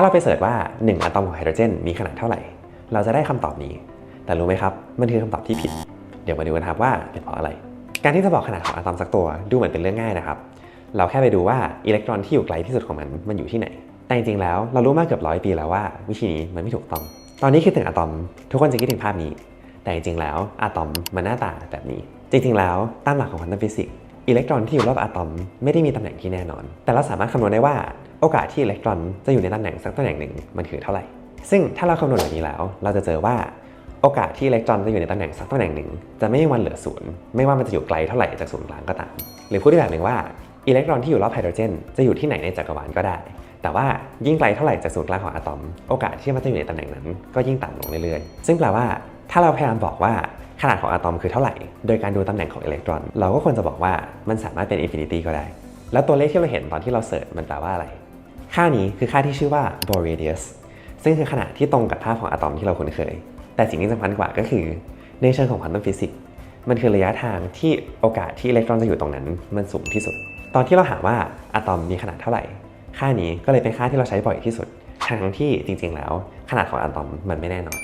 าเราไปเสิร์ชว่า 1 อะตอมของไฮโดรเจนมีขนาดเท่าไหร่ เราจะได้คำตอบนี้ แต่รู้ไหมครับ มันคือคำตอบที่ผิด เดี๋ยวมาดูกันครับว่าเป็นเพราะอะไร การที่จะบอกขนาดของอะตอมสักตัวดูเหมือนเป็นเรื่องง่ายนะครับ เราแค่ไปดูว่าอิเล็กตรอนที่อยู่ไกลที่สุดของมันมันอยู่ที่ไหน แต่จริงๆแล้วเรารู้มาเกือบร้อยปีแล้วว่า วิธีนี้มันไม่ถูกต้อง ตอนนี้คิดถึงอะตอม ทุกคนจะคิดถึงภาพนี้ แต่จริงๆแล้วอะตอมมันหน้าตาแบบนี้ จริงๆ แล้วตามหลักของควอนตัมฟิสิกส์อิเล็กตรอนที่อยู่รอบอะตอมไม่ได้มีตำแหน่งที่แน่นอน แต่เราสามารถคำนวณได้ว่า โอกาสที่อิเล็กตรอนจะอยู่ในตำแหน่งสักตำแหน่งหนึ่งมันคือเท่าไหร่ ซึ่งถ้าเราคำนวณแบบนี้แล้ว เราจะเจอว่าโอกาสที่อิเล็กตรอนจะอยู่ในตำแหน่งสักตำแหน่งหนึ่งจะไม่มีวันเหลือศูนย์ไม่ว่ามันจะอยู่ไกลเท่าไหร่จากศูนย์กลางก็ตามหรือพูดได้แบบหนึ่งว่าอิเล็กตรอนที่อยู่รอบไฮโดรเจนจะอยู่ที่ไหนในจักรวาลก็ได้ แต่ว่ายิ่งไกลเท่าไหร่จากศูนย์กลางของอะตอม โอกาสที่มันจะอยู่ในตำแหน่งนั้น ก็ยิ่งต่ำลงเรื่อยๆ ซึ่งแปลว่าถ้าเราพยายามบอกว่าขนาดของอะตอมคือเท่าไหร่ โดยการดูตำแหน่งของอิเล็กตรอน เราก็ควรจะบอกว่ามันสามารถเป็นอินฟินิตี้ก็ได้ แล้วตัวเลขที่เราเห็นตอนที่เราเสิร์ชมันแปลว่าอะไร ค่านี้คือค่าที่ชื่อว่า Bohr radius ซึ่งคือขนาดที่ตรงกับภาของอะตอมที่เราคุ้นเคย แต่สิ่งที่สำคัญกว่าก็คือ ในเชิงของควอนตัมฟิสิกส์มันคือระยะทางที่โอกาสที่อิเล็กตรอนจะอยู่ตรงนั้น มันสูงที่สุด ตอนที่เราหาว่าอะตอมมีขนาดเท่าไหร่ ค่านี้ก็เลยเป็นค่าที่เราใช้บ่อยที่สุดทั้งที่จริงๆแล้ว ขนาดของอะตอมมันไม่แน่นอน